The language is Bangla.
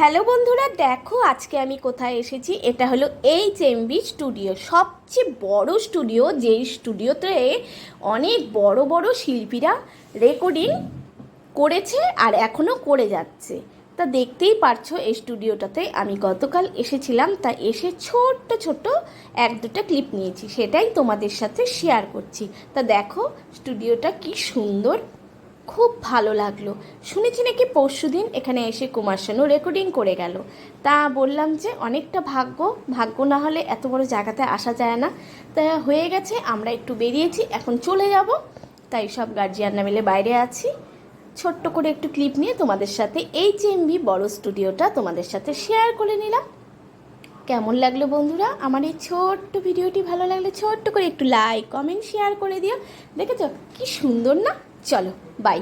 হ্যালো বন্ধুরা, দেখো আজকে আমি কোথায় এসেছি। এটা হলো এইচ এমবি স্টুডিও, সবচেয়ে বড় স্টুডিও, যেই স্টুডিওতে অনেক বড় বড় শিল্পীরা রেকর্ডিং করেছে আর এখনও করে যাচ্ছে। তা দেখতেই পারছ, এই স্টুডিওটাতে আমি গতকাল এসেছিলাম, তা এসে ছোট্ট ছোট্ট এক দুটো ক্লিপ নিয়েছি, সেটাই তোমাদের সাথে শেয়ার করছি। তা দেখো, স্টুডিওটা কি সুন্দর। খুব ভালো লাগল। শুনেছি নাকি পরশু দিন এখানে এসে কুমার শানু রেকর্ডিং করে গেল। তা বললাম যে অনেকটা ভাগ্য ভাগ্য না হলে এত বড় জায়গাতে আসা যায় না। তা হয়ে গেছে, আমরা একটু বেরিয়েছি, এখন চলে যাব। তাই সব গার্জিয়ানরা মিলে বাইরে আছি। ছোট্ট করে একটু ক্লিপ নিয়ে তোমাদের সাথে এইচ এমবি বড় স্টুডিওটা তোমাদের সাথে শেয়ার করে নিলাম। কেমন লাগল বন্ধুরা? আমার এই ছোট্ট ভিডিওটি ভালো লাগলে ছোট্ট করে একটু লাইক কমেন্ট শেয়ার করে দিও। দেখেছ? কি সুন্দর না? চলো বাই